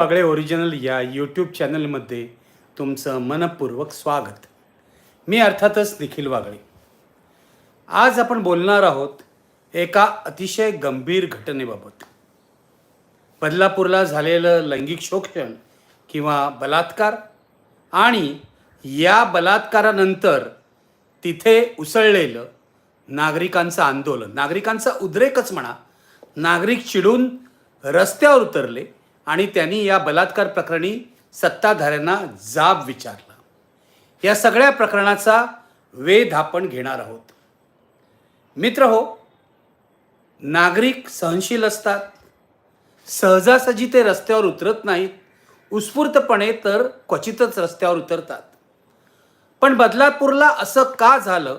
Wagle original या YouTube चॅनलमध्ये तुमचं मनपूर्वक स्वागत. मी अर्थातच निखिल वागळे. आज आपण बोलणार आहोत एका अतिशय गंभीर घटनेबाबत. बदलापूरला झालेलं लैंगिक शोषण किंवा बलात्कार आणि या बलात्कारानंतर तिथे उसळलेलं नागरिकांचं आंदोलन. नागरिकांचा उद्रेकच म्हणा नागरिक चिडून रस्त्यावर उतरले आणि त्यांनी या बलात्कार प्रकरणी सत्ताधाऱ्यांना जाब विचारला. या सगळ्या प्रकरणाचा वेध आपण घेणार आहोत. मित्र हो नागरिक सहनशील असतात. सहजासहजी ते रस्त्यावर उतरत नाहीत. उत्स्फूर्तपणे तर क्वचितच रस्त्यावर उतरतात. पण बदलापूरला असं का झालं?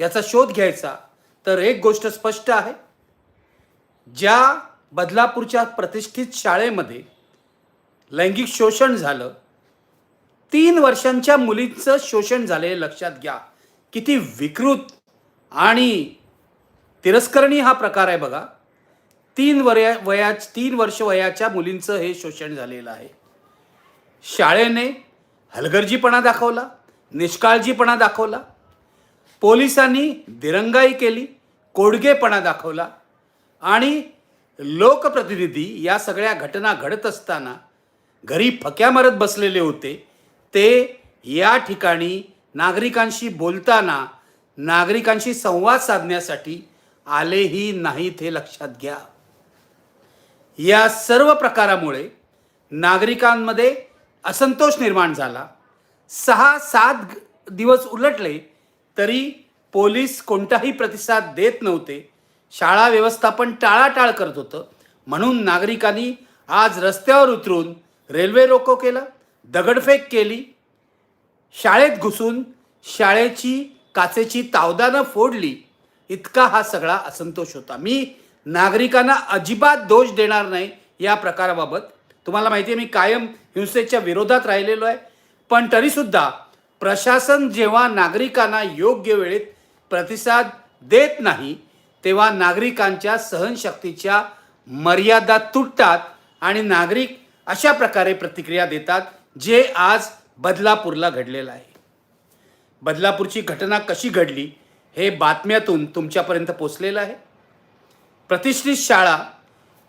याचा शोध घ्यायचा तर एक गोष्ट स्पष्ट आहे. ज्या बदलापूरच्या प्रतिष्ठित शाळेमध्ये लैंगिक शोषण झालं. तीन वर्षांच्या मुलींचं शोषण झाले लक्षात घ्या. किती विकृत आणि तिरस्करणी हा प्रकार आहे बघा. तीन वया वया तीन वर्ष वयाच्या मुलींचं हे शोषण झालेलं आहे. शाळेने हलगर्जीपणा दाखवला निष्काळजीपणा दाखवला. पोलिसांनी दिरंगाई केली कोडगेपणा दाखवला आणि लोकप्रतिनिधी या सगळ्या घटना घडत असताना घरी फक्या मारत बसलेले होते. ते या ठिकाणी नागरिकांशी बोलताना नागरिकांशी संवाद साधण्यासाठी आलेही नाहीत हे लक्षात घ्या. या सर्व प्रकारामुळे नागरिकांमध्ये असंतोष निर्माण झाला. सहा सात दिवस उलटले तरी पोलीस कोणताही प्रतिसाद देत नव्हते. शाळा व्यवस्थापन टाळाटाळ करत होतं. म्हणून नागरिकांनी आज रस्त्यावर उतरून रेल्वे रोको केलं दगडफेक केली. शाळेत घुसून शाळेची काचेची तावदानं फोडली. इतका हा सगळा असंतोष होता. मी नागरिकांना अजिबात दोष देणार नाही या प्रकाराबाबत. तुम्हाला माहिती आहे मी कायम हिंसेच्या विरोधात राहिलेलो आहे. पण तरीसुद्धा प्रशासन जेव्हा नागरिकांना योग्य वेळेत प्रतिसाद देत नाही तेव्हा नागरिकांच्या सहनशक्तीच्या मर्यादा तुटतात आणि नागरिक अशा प्रकारे प्रतिक्रिया देतात जे आज बदलापूरला घडलेलं आहे. बदलापूरची घटना कशी घडली हे बातम्यातून तुमच्यापर्यंत पोचलेलं आहे. प्रतिष्ठित शाळा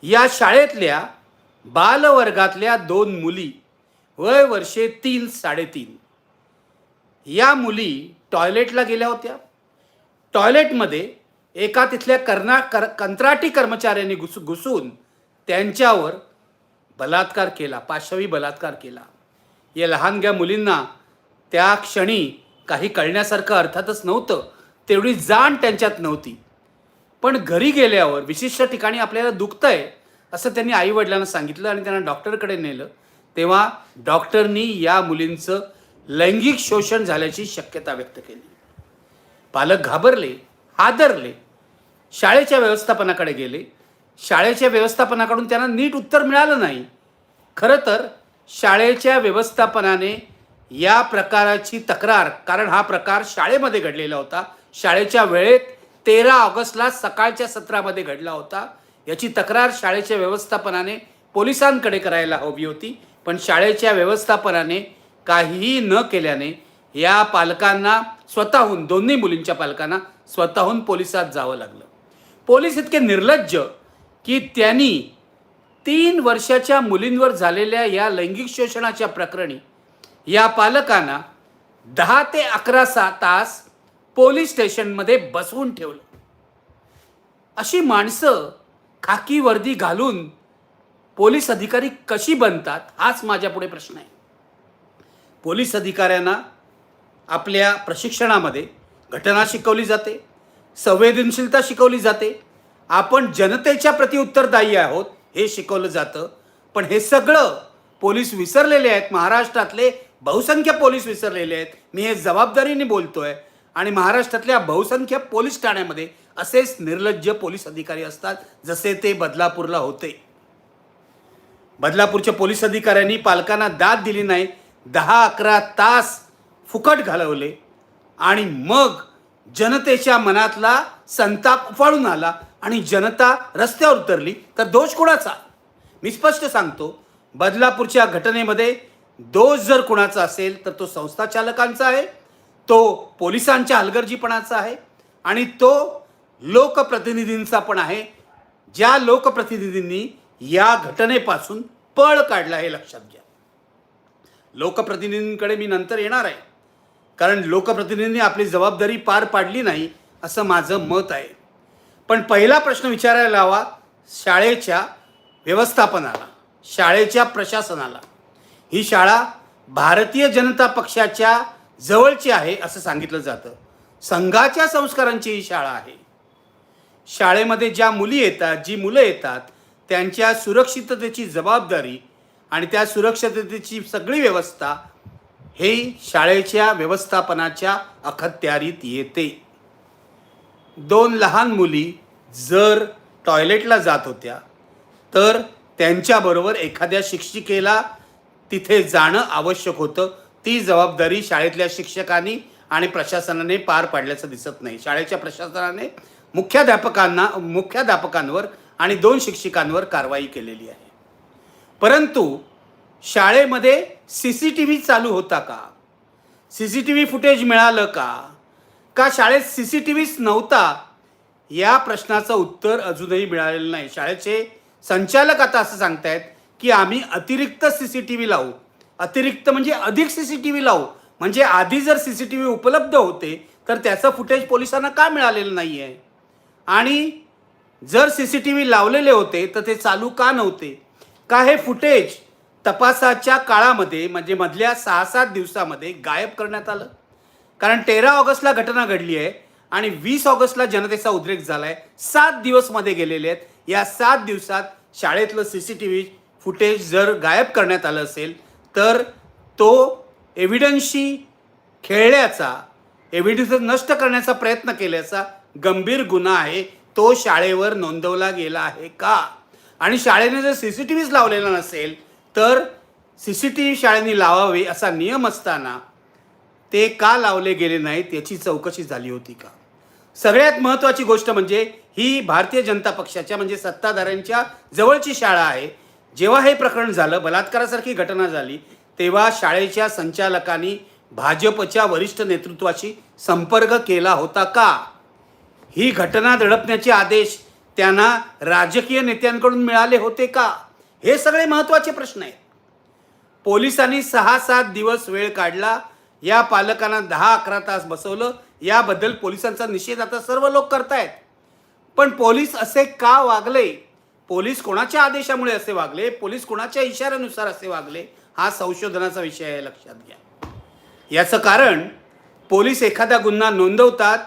या शाळेतल्या बालवर्गातल्या दोन मुली वय वर्षे तीन साडेतीन. या मुली टॉयलेटला गेल्या होत्या. टॉयलेटमध्ये एका तिथल्या कर्ना कर कंत्राटी कर्मचाऱ्यांनी घुस घुसून त्यांच्यावर बलात्कार केला पाशवी बलात्कार केला. या लहानग्या मुलींना त्या क्षणी काही कळण्यासारखं अर्थातच नव्हतं तेवढी जाण त्यांच्यात नव्हती. पण घरी गेल्यावर विशिष्ट ठिकाणी आपल्याला दुखतंय असं त्यांनी आईवडिलांना सांगितलं आणि त्यांना डॉक्टरकडे नेलं. तेव्हा डॉक्टरनी या मुलींचं लैंगिक शोषण झाल्याची शक्यता व्यक्त केली. पालक घाबरले हादरले. शाळेच्या व्यवस्थापनाकडे गेले. शाळेच्या व्यवस्थापनाकडून त्यांना नीट उत्तर मिळालं नाही. खरं तर शाळेच्या व्यवस्थापनाने या प्रकाराची तक्रार कारण हा प्रकार शाळेमध्ये घडलेला होता. शाळेच्या वेळेत तेरा ऑगस्टला सकाळच्या सत्रामध्ये घडला होता. याची तक्रार शाळेच्या व्यवस्थापनाने पोलिसांकडे करायला हवी होती. पण शाळेच्या व्यवस्थापनाने काहीही न केल्याने या पालकांना स्वतःहून दोन्ही मुलींच्या पालकांना स्वतःहून पोलिसात जावं लागलं. पोलीस इतके निर्लज्ज की त्यांनी तीन वर्षाच्या मुलींवर झालेल्या या लैंगिक शोषणाच्या प्रकरणी या पालकांना दहा ते अकरा सा तास पोलीस स्टेशनमध्ये बसवून ठेवलं. अशी माणसं खाकी वर्दी घालून पोलीस अधिकारी कशी बनतात हाच माझ्यापुढे प्रश्न आहे. पोलीस अधिकाऱ्यांना आपल्या प्रशिक्षणामध्ये घटना शिकवली जाते. संवेदनशीलता शिकवली जाते. आपण जनतेच्या प्रति उत्तरदायी आहोत हे शिकवलं जातं. पण हे सगळं पोलीस विसरलेले आहेत. महाराष्ट्रातले बहुसंख्य पोलीस विसरलेले आहेत. मी हे जबाबदारीने बोलतोय. आणि महाराष्ट्रातल्या बहुसंख्य पोलीस ठाण्यामध्ये असेच निर्लज्ज पोलीस अधिकारी असतात जसे ते बदलापूरला होते. बदलापूरच्या पोलीस अधिकाऱ्यांनी पालकांना दाद दिली नाही. दहा अकरा तास फुकट घालवले. आणि मग जनतेच्या मनातला संताप उफाळून आला आणि जनता रस्त्यावर उतरली. तर दोष कोणाचा? मी स्पष्ट सांगतो बदलापूरच्या घटनेमध्ये दोष जर कुणाचा असेल तर तो संस्था चालकांचा आहे तो पोलिसांच्या हलगर्जीपणाचा आहे आणि तो लोकप्रतिनिधींचा पण आहे. ज्या लोकप्रतिनिधींनी या घटनेपासून पळ काढला हे लक्षात घ्या. लोकप्रतिनिधींकडे मी नंतर येणार आहे. कारण लोकप्रतिनिधींनी आपली जबाबदारी पार पाडली नाही असं माझं मत आहे. पण पहिला प्रश्न विचारायला लावा शाळेच्या व्यवस्थापनाला शाळेच्या प्रशासनाला. ही शाळा भारतीय जनता पक्षाच्या जवळची आहे असं सांगितलं जातं. संघाच्या संस्कारांची ही शाळा आहे. शाळेमध्ये ज्या मुली येतात जी मुलं येतात त्यांच्या सुरक्षिततेची जबाबदारी आणि त्या सुरक्षिततेची सगळी व्यवस्था हे शाळेच्या व्यवस्थापनाच्या अखत्यारीत येते. दोन लहान मुली जर टॉयलेटला जात होत्या तर त्यांच्याबरोबर एखाद्या शिक्षिकेला तिथे जाणं आवश्यक होतं. ती जबाबदारी शाळेतल्या शिक्षकांनी आणि प्रशासनाने पार पाडल्याचं दिसत नाही. शाळेच्या प्रशासनाने मुख्याध्यापकांना मुख्याध्यापकांवर आणि दोन शिक्षिकांवर कारवाई केलेली आहे. परंतु शाळेमध्ये सी सी टी व्ही चालू होता का? C C T V footage मिळालं का? का शाळेत सी सी टी व्हीच नव्हता? या प्रश्नाचं उत्तर अजूनही मिळालेलं नाही. शाळेचे संचालक आता असं सांगतायत की आम्ही अतिरिक्त सी सी टी व्ही लावू. अतिरिक्त म्हणजे अधिक सी सी टी व्ही लावू. म्हणजे आधी जर सी सी टी व्ही उपलब्ध होते तर त्याचं फुटेज पोलिसांना का मिळालेलं नाही आहे आणि जर सी सी टी व्ही लावलेले होते तर ते चालू का नव्हते? का हे फुटेज तपासाच्या काळामध्ये म्हणजे मधल्या सहा सात दिवसामध्ये गायब करण्यात आलं. कारण तेरा ऑगस्टला घटना घडली आहे आणि वीस ऑगस्टला जनतेचा उद्रेक झाला आहे सात दिवसमध्ये गेलेले आहेत. या सात दिवसात शाळेतलं C C T V footage जर गायब करण्यात आलं असेल तर तो एव्हिडन्सशी खेळण्याचा एव्हिडन्स नष्ट करण्याचा प्रयत्न केल्याचा गंभीर गुन्हा आहे. तो शाळेवर नोंदवला गेला आहे का? आणि शाळेने जर सी सी टी व्हीच लावलेला नसेल तर सी सी टी व्ही शाळेने लावावे असा नियम असताना ते का लावले गेले नाहीत याची चौकशी झाली होती का? सगळ्यात महत्त्वाची गोष्ट म्हणजे ही भारतीय जनता पक्षाच्या म्हणजे सत्ताधाऱ्यांच्या जवळची शाळा आहे. जेव्हा हे प्रकरण झालं बलात्कारासारखी घटना झाली तेव्हा शाळेच्या संचालकांनी भाजपच्या वरिष्ठ नेतृत्वाशी संपर्क केला होता का? ही घटना दडपण्याचे आदेश त्यांना राजकीय नेत्यांकडून मिळाले होते का? हे सगळे महत्त्वाचे प्रश्न आहेत. पोलिसांनी सहा सात दिवस वेळ काढला. या पालकांना दहा अकरा तास बसवलं. याबद्दल पोलिसांचा निषेध आता सर्व लोक करतायत. पण पोलीस असे का वागले? पोलीस कोणाच्या आदेशामुळे असे वागले? पोलीस कोणाच्या इशाऱ्यानुसार असे वागले? हा संशोधनाचा विषय आहे लक्षात घ्या. याचं कारण पोलीस एखादा गुन्हा नोंदवतात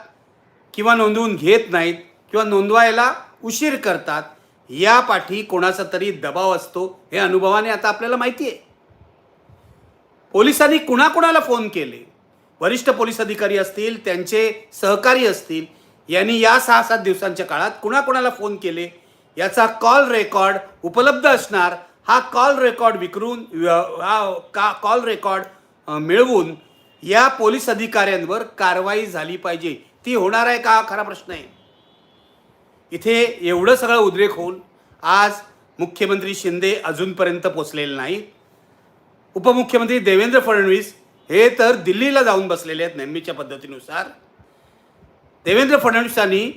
किंवा नोंदवून घेत नाहीत किंवा नोंदवायला उशीर करतात. या पाठी कोणाचा तरी दबाव असतो हे अनुभवाने आता आपल्याला माहिती आहे. पोलिसांनी कुणाकुणाला फोन केले? वरिष्ठ पोलीस अधिकारी असतील त्यांचे सहकारी असतील यांनी या सहा सात दिवसांच्या काळात कुणाकुणाला फोन केले? याचा कॉल रेकॉर्ड उपलब्ध असणार हा कॉल रेकॉर्ड विकरून हा का कॉल रेकॉर्ड मिळवून या पोलीस अधिकाऱ्यांवर कारवाई झाली पाहिजे. ती होणार आहे का? हा खरा प्रश्न आहे. इथे एवढं सगळं उद्रेक होऊन आज मुख्यमंत्री शिंदे अजूनपर्यंत पोचलेले नाहीत. उपमुख्यमंत्री देवेंद्र फडणवीस हे तर दिल्लीला जाऊन बसलेले आहेत नेहमीच्या पद्धतीनुसार. देवेंद्र फडणवीसांनी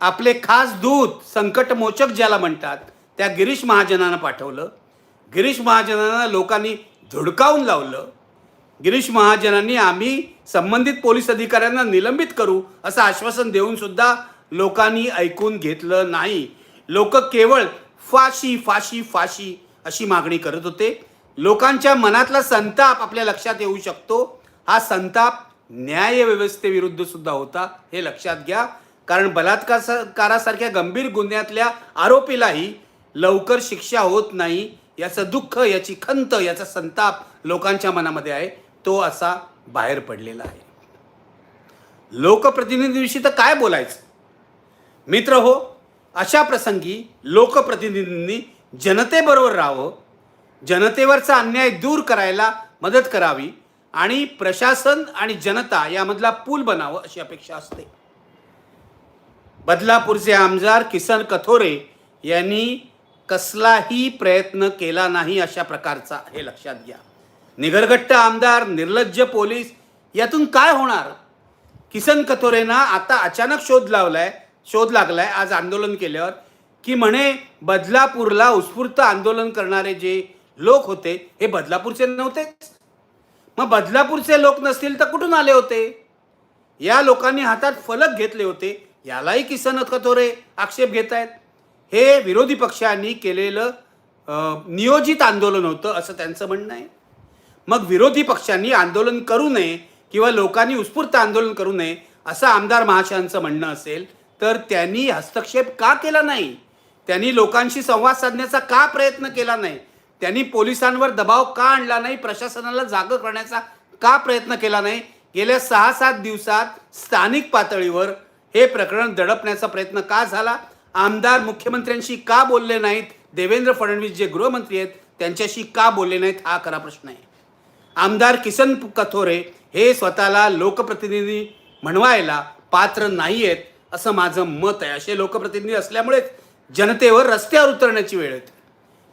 आपले खास दूत संकटमोचक ज्याला म्हणतात त्या गिरीश महाजनांना पाठवलं. गिरीश महाजनांना लोकांनी झुडकावून लावलं. गिरीश महाजनांनी आम्ही संबंधित पोलीस अधिकाऱ्यांना निलंबित करू असं आश्वासन देऊन सुद्धा लोकांनी ऐकून घेतलं नाही. लोक केवळ फाशी फाशी फाशी अशी मागणी करत होते. लोकांच्या मनातला संताप आपल्या लक्षात येऊ शकतो. हा संताप न्यायव्यवस्थेविरुद्ध सुद्धा होता हे लक्षात घ्या. कारण बलात्कारासारख्या गंभीर गुन्ह्यातल्या आरोपीलाही लवकर शिक्षा होत नाही. याचं दुःख याची खंत याचा संताप लोकांच्या मनामध्ये आहे. तो असा बाहेर पडलेला आहे. लोकप्रतिनिधीविषयी तर काय बोलायचं? मित्र हो अशा प्रसंगी लोकप्रतिनिधींनी जनतेबरोबर राहावं जनतेवरचा अन्याय दूर करायला मदत करावी आणि प्रशासन आणि जनता यामधला पूल बनावं अशी अपेक्षा असते. बदलापूरचे आमदार किसन कथोरे यांनी कसलाही प्रयत्न केला नाही अशा प्रकारचा हे लक्षात घ्या. निगरगट्ट आमदार निर्लज्ज पोलीस यातून काय होणार? किसन कथोरेंना आता अचानक शोध लावलाय शोध लागलाय आज आंदोलन केल्यावर. की म्हणे बदलापूरला उत्स्फूर्त आंदोलन करणारे जे लोक होते हे बदलापूरचे नव्हतेच मग बदलापूरचे लोक नसतील तर कुठून आले होते? या लोकांनी हातात फलक घेतले होते. यालाही किसन कथोरे आक्षेप घेत आहेत हे विरोधी पक्षांनी केलेलं नियोजित आंदोलन होतं असं त्यांचं म्हणणं आहे. मग विरोधी पक्षांनी आंदोलन करू नये किंवा लोकांनी उत्स्फूर्त आंदोलन करू नये असं आमदार महाशयांचं म्हणणं असेल. तर त्यांनी हस्तक्षेप का केला नाही? त्यांनी लोकांशी संवाद साधण्याचा का प्रयत्न केला नाही? त्यांनी पोलिसांवर दबाव का आणला नाही? प्रशासनाला जाग करण्याचा का प्रयत्न केला नाही? गेल्या सहा सात दिवसात स्थानिक पातळीवर हे प्रकरण दडपण्याचा प्रयत्न का झाला? आमदार मुख्यमंत्र्यांशी का बोलले नाहीत? देवेंद्र फडणवीस जे गृहमंत्री आहेत त्यांच्याशी का बोलले नाहीत? हा खरा प्रश्न आहे. आमदार किसन कथोरे हे स्वतःला लोकप्रतिनिधी म्हणवायला पात्र नाही आहेत असं माझं मत आहे. असे लोकप्रतिनिधी असल्यामुळेच जनतेवर रस्त्यावर उतरण्याची वेळ येते.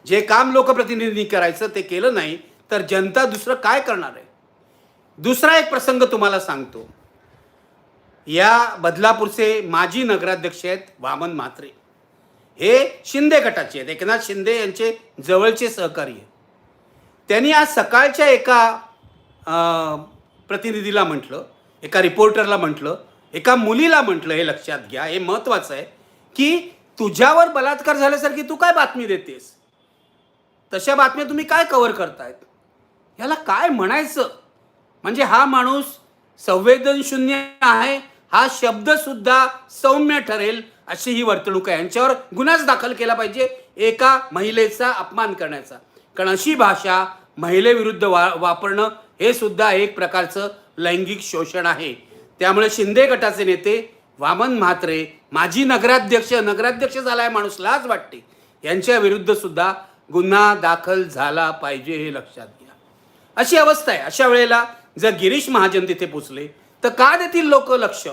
जे काम लोकप्रतिनिधींनी करायचं ते केलं नाही तर जनता दुसरं काय करणार आहे? दुसरा एक प्रसंग तुम्हाला सांगतो. या बदलापूरचे माजी नगराध्यक्ष आहेत वामन म्हात्रे. हे शिंदे गटाचे आहेत. एकनाथ शिंदे यांचे जवळचे सहकारी आहेत. त्यांनी आज सकाळच्या एका प्रतिनिधीला म्हटलं एका रिपोर्टरला म्हटलं एका मुलीला म्हटलं हे लक्षात घ्या हे महत्त्वाचं आहे की तुझ्यावर बलात्कार झाल्यासारखी तू काय बातमी देतेस? तशा बातम्या तुम्ही काय कव्हर करतायत? याला काय म्हणायचं? म्हणजे हा माणूस संवेदनशून्य आहे हा शब्द सुद्धा सौम्य ठरेल अशी ही वर्तणूक आहे. यांच्यावर गुन्हाच दाखल केला पाहिजे एका महिलेचा अपमान करण्याचा. कारण अशी भाषा महिलेविरुद्ध वा वापरणं हे सुद्धा एक प्रकारचं लैंगिक शोषण आहे. त्यामुळे शिंदे गटाचे नेते वामन म्हात्रे माजी नगराध्यक्ष नगराध्यक्ष झालाय माणूस लाज वाटते यांच्या विरुद्ध सुद्धा गुन्हा दाखल झाला पाहिजे हे लक्षात घ्या. अशी अवस्था आहे. अशा वेळेला जर गिरीश महाजन तिथे पोचले तर का देतील लोक लक्ष?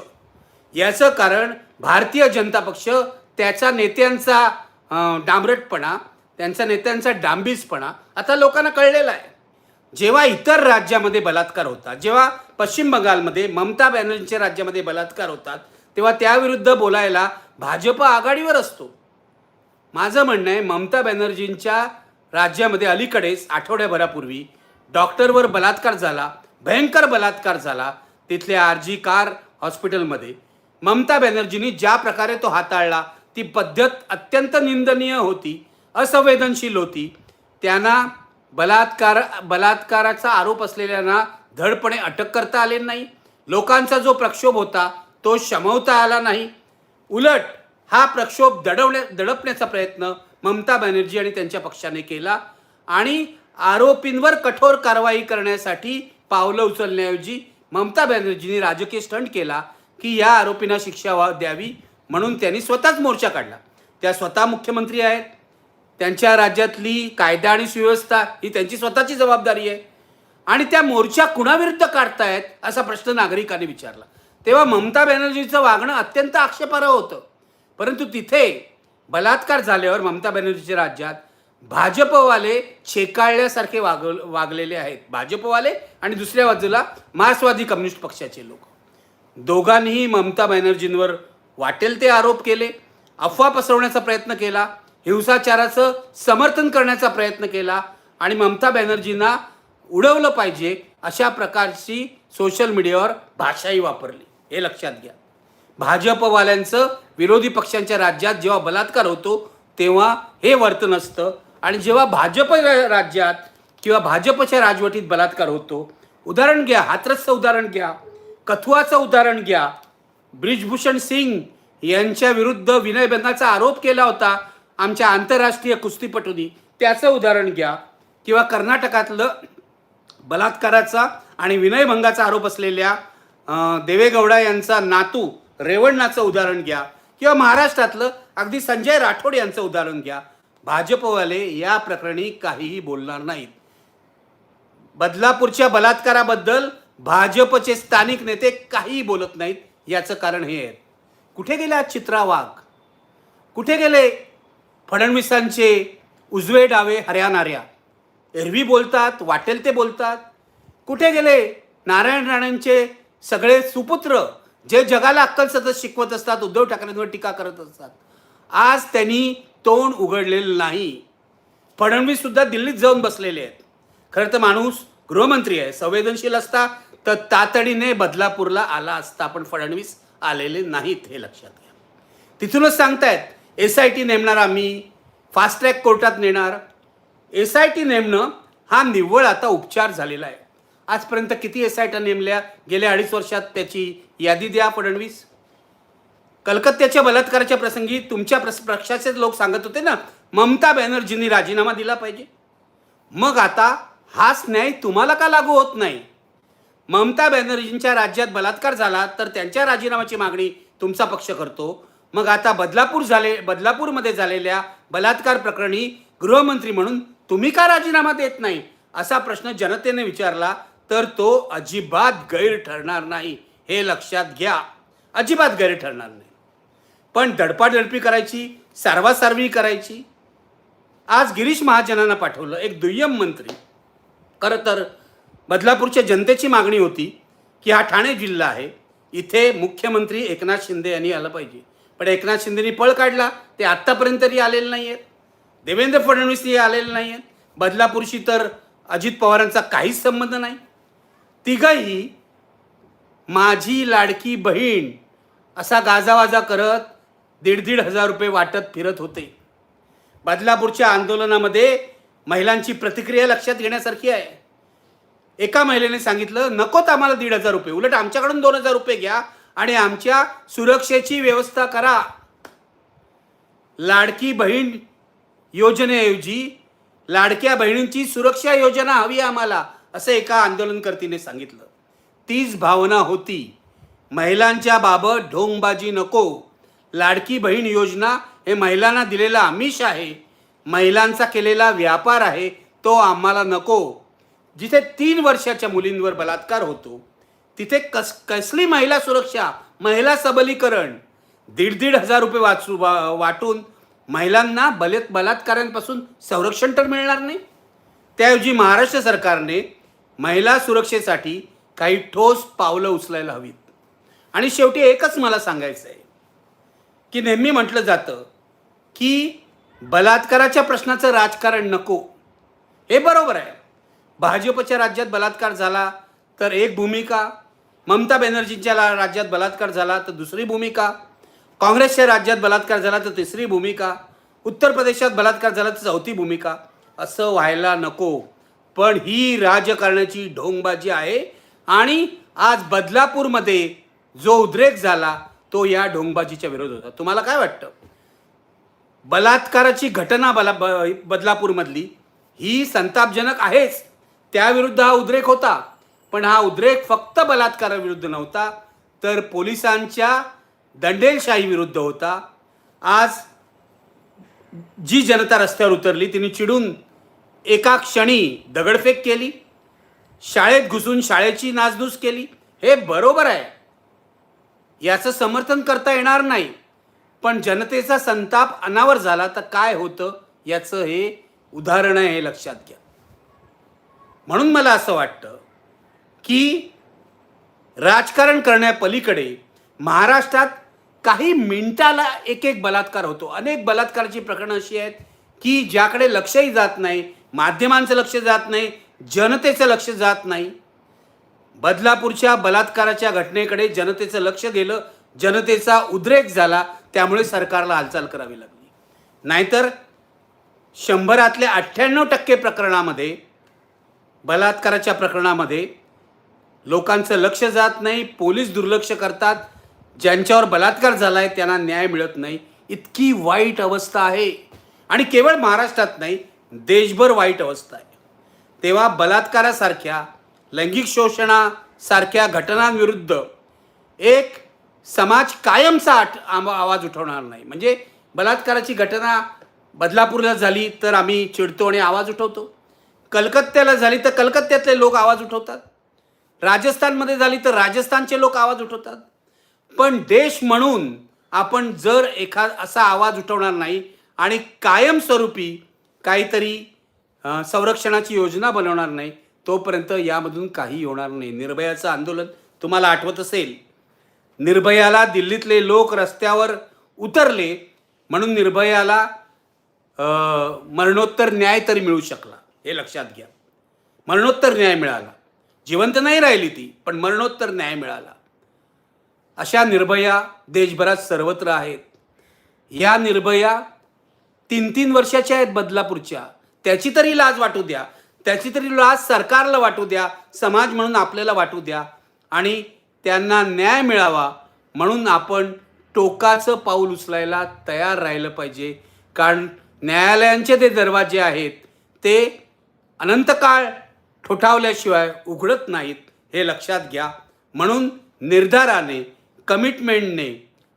याचं कारण भारतीय जनता पक्ष त्याच्या नेत्यांचा डांबरटपणा त्यांच्या नेत्यांचा डांबीसपणा आता लोकांना कळलेला आहे. जेव्हा इतर राज्यामध्ये बलात्कार होतात जेव्हा पश्चिम बंगालमध्ये ममता बॅनर्जीच्या राज्यामध्ये बलात्कार होतात तेव्हा त्याविरुद्ध बोलायला भाजप आघाडीवर असतो. माझं म्हणणं आहे ममता बॅनर्जींच्या राज्यामध्ये अलीकडेच आठवड्याभरापूर्वी डॉक्टरवर बलात्कार झाला भयंकर बलात्कार झाला तिथल्या आर जी कार हॉस्पिटलमध्ये. ममता बॅनर्जींनी ज्या प्रकारे तो हाताळला ती पद्धत अत्यंत निंदनीय होती असंवेदनशील होती. त्यांना बलात्कार बलात्काराचा आरोप असलेल्यांना धडपणे अटक करता आले नाही. लोकांचा जो प्रक्षोभ होता तो शमवता आला नाही. उलट हा प्रक्षोभ दडवण्या दडपण्याचा प्रयत्न ममता बॅनर्जी आणि त्यांच्या पक्षाने केला आणि आरोपींवर कठोर कारवाई करण्यासाठी पावलं उचलण्याऐवजी ममता बॅनर्जींनी राजकीय स्टंट केला की या आरोपींना शिक्षा व्हा द्यावी म्हणून त्यांनी स्वतःच मोर्चा काढला. त्या स्वतः मुख्यमंत्री आहेत. त्यांच्या राज्यातली कायदा आणि सुव्यवस्था ही त्यांची स्वतःची जबाबदारी आहे. आणि त्या मोर्चा कुणाविरुद्ध काढतायत असा प्रश्न नागरिकांनी विचारला. तेव्हा ममता बॅनर्जीचं वागणं अत्यंत आक्षेपार्ह होतं. परंतु तिथे बलात्कार झाल्यावर ममता बॅनर्जीच्या राज्यात भाजपवाले छेकाळल्यासारखे वाग वागलेले आहेत. भाजपवाले आणि दुसऱ्या बाजूला मार्क्सवादी कम्युनिस्ट पक्षाचे लोक. दोघांनीही ममता बॅनर्जींवर वाटेल ते आरोप केले. अफवा पसरवण्याचा प्रयत्न केला. हिंसाचाराचं समर्थन करण्याचा प्रयत्न केला आणि ममता बॅनर्जींना उडवलं पाहिजे अशा प्रकारची सोशल मीडियावर भाषाही वापरली. हे लक्षात घ्या. भाजपवाल्यांचं विरोधी पक्षांच्या राज्यात जेव्हा बलात्कार होतो तेव्हा हे वर्तन असतं. आणि जेव्हा भाजप राज्यात किंवा भाजपच्या राजवटीत बलात्कार होतो उदाहरण घ्या हाथरसचं उदाहरण घ्या कथुआचं उदाहरण घ्या. ब्रिजभूषण सिंग यांच्या विरुद्ध विनयभंगाचा आरोप केला होता. आमच्या आंतरराष्ट्रीय कुस्तीपटूंनी त्याचं उदाहरण घ्या. किंवा कर्नाटकातलं बलात्काराचा आणि विनयभंगाचा आरोप असलेल्या देवेगौडा यांचा नातू रेवण्णाचं उदाहरण घ्या. किंवा महाराष्ट्रातलं अगदी संजय राठोड यांचं उदाहरण घ्या. भाजपवाले या प्रकरणी काहीही बोलणार नाहीत. बदलापूरच्या बलात्काराबद्दल भाजपचे स्थानिक नेते काहीही बोलत नाहीत. याचं कारण हे आहे. कुठे गेले आज चित्रा वाघ कुठे गेले फडणवीसांचे उजवे डावे हऱ्यानाऱ्या एरवी बोलतात वाटेल ते बोलतात. कुठे गेले? नारायण राणेंचे सगळे सुपुत्र जे जगाला अक्कल सतत शिकवत असतात उद्धव ठाकरेंवर टीका करत असतात. आज त्यांनी तोंड उघडलेलं नाही. फडणवीस सुद्धा दिल्लीत जाऊन बसलेले आहेत. खरं तर माणूस गृहमंत्री आहे संवेदनशील असता तर तातडीने बदलापूरला आला असता पण फडणवीस आलेले नाहीत हे लक्षात घ्या. तिथूनच सांगतायत एस आय टी नेमणार आम्ही. फास्ट ट्रॅक कोर्टात नेणार. एस आय टी नेमणं हा निव्वळ आता उपचार झालेला आहे. आजपर्यंत किती एस आय टी नेमल्या? गेल्या अडीच वर्षात त्याची यादी द्या फडणवीस. कलकत्त्याच्या बलात्काराच्या प्रसंगी तुमच्या प्रस पक्षाचे लोक सांगत होते ना ममता बॅनर्जींनी राजीनामा दिला पाहिजे. मग आता हाच न्याय तुम्हाला का लागू होत नाही? ममता बॅनर्जींच्या राज्यात बलात्कार झाला तर त्यांच्या राजीनाम्याची मागणी तुमचा पक्ष करतो. मग आता बदलापूर झाले बदलापूरमध्ये झालेल्या बलात्कार प्रकरणी गृहमंत्री म्हणून तुम्ही का राजीनामा देत नाही? असा प्रश्न जनतेने विचारला तर तो अजिबात गैर ठरणार नाही. हे लक्षात घ्या. अजिबात गैर ठरणार नाही. पण दडपादडपी करायची सारवासारवी करायची. आज गिरीश महाजनांना पाठवलं एक दुय्यम मंत्री. खरं तर बदलापूरच्या जनतेची मागणी होती की हा ठाणे जिल्हा आहे. इथे मुख्यमंत्री एकनाथ शिंदे यांनी आलं पाहिजे. पण एकनाथ शिंदेनी पळ काढला. ते आत्तापर्यंत तरी आलेले नाही आहेत देवेंद्र फडणवीसही आलेले नाही आहेत बदलापूरशी तर अजित पवारांचा काहीच संबंध नाही. तिघही माझी लाडकी बहीण असा गाजावाजा करत दीड दीड हजार रुपये वाटत फिरत होते. बदलापूरच्या आंदोलनामध्ये महिलांची प्रतिक्रिया लक्षात घेण्यासारखी आहे. एका महिलेने सांगितलं नकोत आम्हाला दीड हजार रुपये. उलट आमच्याकडून दोन हजार रुपये घ्या. आणि आमच्या सुरक्षेची व्यवस्था करा. लाडकी बहीण योजनेऐवजी लाडक्या बहिणींची सुरक्षा योजना हवी आम्हाला असं एका आंदोलनकर्तीने सांगितलं. तीच भावना होती. महिलांच्या बाबत ढोंगबाजी नको. लाडकी बहीण योजना हे महिलांना दिलेला आमिष आहे. महिलांचा केलेला व्यापार आहे तो आम्हाला नको. जिथे तीन वर्षाच्या मुलींवर बलात्कार होतो तिथे कस कसली महिला सुरक्षा? महिला सबलीकरण. दीड दीड हजार रुपये वाचू वा वाटून महिलांना बलेत बलात्कारांपासून संरक्षण तर मिळणार नाही. त्याऐवजी महाराष्ट्र सरकारने महिला सुरक्षेसाठी काही ठोस पावलं उचलायला हवीत. आणि शेवटी एकच मला सांगायचं आहे की नेहमी म्हटलं जातं की बलात्काराच्या प्रश्नाचं राजकारण नको. हे बरोबर आहे. भाजपच्या राज्यात बलात्कार झाला तर एक भूमिका ममता बॅनर्जींच्या राज्यात बलात्कार झाला तर दुसरी भूमिका. काँग्रेसच्या राज्यात बलात्कार झाला तर तिसरी भूमिका. उत्तर प्रदेशात बलात्कार झाला तर चौथी भूमिका. असं व्हायला नको. पण ही राजकारणाची ढोंगबाजी आहे. आणि आज बदलापूरमध्ये जो उद्रेक झाला तो या ढोंगबाजीच्या विरोध होता. तुम्हाला काय वाटतं? बलात्काराची घटना बला ब बदलापूरमधली ही संतापजनक आहेच. त्याविरुद्ध हा उद्रेक होता. पण हा उद्रेक फक्त बलात्काराविरुद्ध नव्हता तर पोलिसांच्या दंडेलशाही विरुद्ध होता. आज जी जनता रस्त्यावर उतरली तिने चिडून एका क्षणी दगडफेक केली शाळेत घुसून शाळेची नासधूस केली. हे बरोबर आहे. याचं समर्थन करता येणार नाही. पण जनतेचा संताप अनावर झाला तर काय होतं याचं हे उदाहरण आहे हे लक्षात घ्या. म्हणून मला असं वाटतं की राजकारण करण्यापलीकडे महाराष्ट्रात काही मिनिटाला एक एक बलात्कार होतो. अनेक बलात्काराची प्रकरणं अशी आहेत की ज्याकडे लक्षही जात नाही माध्यमांचं लक्ष जात नाही जनतेचं लक्ष जात नाही. बदलापूरच्या बलात्काराच्या घटनेकडे जनतेचं लक्ष गेलं जनतेचा उद्रेक झाला त्यामुळे सरकारला हालचाल करावी लागली. नाहीतर शंभरातल्या अठ्ठ्याण्णव टक्के प्रकरणामध्ये बलात्काराच्या प्रकरणामध्ये लोकांचं लक्ष जात नाही पोलीस दुर्लक्ष करतात. ज्यांच्यावर बलात्कार झाला आहे त्यांना न्याय मिळत नाही. इतकी वाईट अवस्था आहे. आणि केवळ महाराष्ट्रात नाही देशभर वाईट अवस्था आहे. तेव्हा बलात्कारासारख्या लैंगिक शोषणासारख्या घटनांविरुद्ध एक समाज कायमचा आठ आम- आवाज उठवणार नाही. म्हणजे बलात्काराची घटना बदलापूरला झाली तर आम्ही चिडतो आणि आवाज उठवतो. कलकत्त्याला झाली तर कलकत्त्यातले लोक आवाज उठवतात. राजस्थानमध्ये झाली तर राजस्थानचे लोक आवाज उठवतात. पण देश म्हणून आपण जर एखा असा आवाज उठवणार नाही आणि कायमस्वरूपी काहीतरी संरक्षणाची योजना बनवणार नाही तोपर्यंत यामधून काही होणार नाही. निर्भयाचं आंदोलन तुम्हाला आठवत असेल. निर्भयाला दिल्लीतले लोक रस्त्यावर उतरले म्हणून निर्भयाला मरणोत्तर न्याय तरी मिळू शकला. हे लक्षात घ्या. मरणोत्तर न्याय मिळाला. जिवंत नाही राहिली ती पण मरणोत्तर न्याय मिळाला. अशा निर्भया देशभरात सर्वत्र आहेत. या निर्भया तीन तीन वर्षाच्या आहेत बदलापूरच्या. त्याची तरी लाज वाटू द्या. त्याची तरी लाज सरकारला वाटू द्या. समाज म्हणून आपल्याला वाटू द्या. आणि त्यांना न्याय मिळावा म्हणून आपण टोकाचं पाऊल उचलायला तयार राहिलं पाहिजे. कारण न्यायालयांचे ते दरवाजे आहेत. ते अनंत काळ ठोठावल्याशिवाय उघडत नाहीत हे लक्षात घ्या. म्हणून निर्धाराने कमिटमेंटने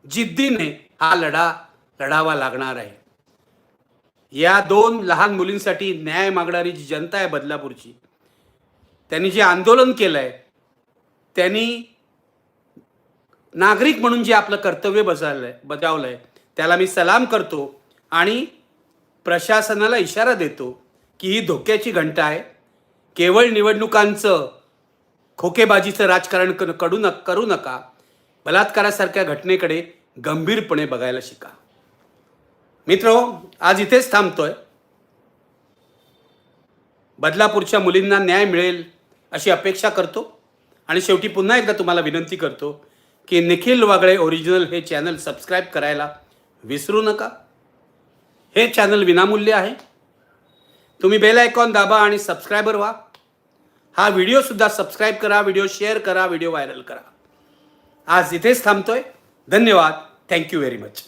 जिद्दीने हा लढा लढावा लागणार आहे. या दोन लहान मुलींसाठी न्याय मागणारी जी जनता आहे बदलापूरची त्यांनी जे आंदोलन केलं आहे त्यांनी नागरिक म्हणून जे आपलं कर्तव्य बजावलं आहे बजावलं आहे त्याला मी सलाम करतो आणि प्रशासनाला इशारा देतो की ही धोक्याची घंटा आहे. केवळ निवडणुकांचं खोकेबाजीचं राजकारण क- कडू न करू नका. बलात्कारासारख्या घटनेकडे गंभीरपणे बघायला शिका. मित्र आज इथेच थांबतोय. बदलापूरच्या मुलींना न्याय मिळेल अशी अपेक्षा करतो आणि शेवटी पुन्हा एकदा तुम्हाला विनंती करतो की निखिल वागळे ओरिजिनल हे चॅनल सबस्क्राईब करायला विसरू नका. हे चॅनल विनामूल्य आहे. तुम्ही बेल आयकॉन दाबा आणि सबस्क्रायबर व्हा. हा व्हिडिओसुद्धा सबस्क्राईब करा व्हिडिओ शेअर करा व्हिडिओ व्हायरल करा. आज इथेच थांबतोय. धन्यवाद. Thank you very much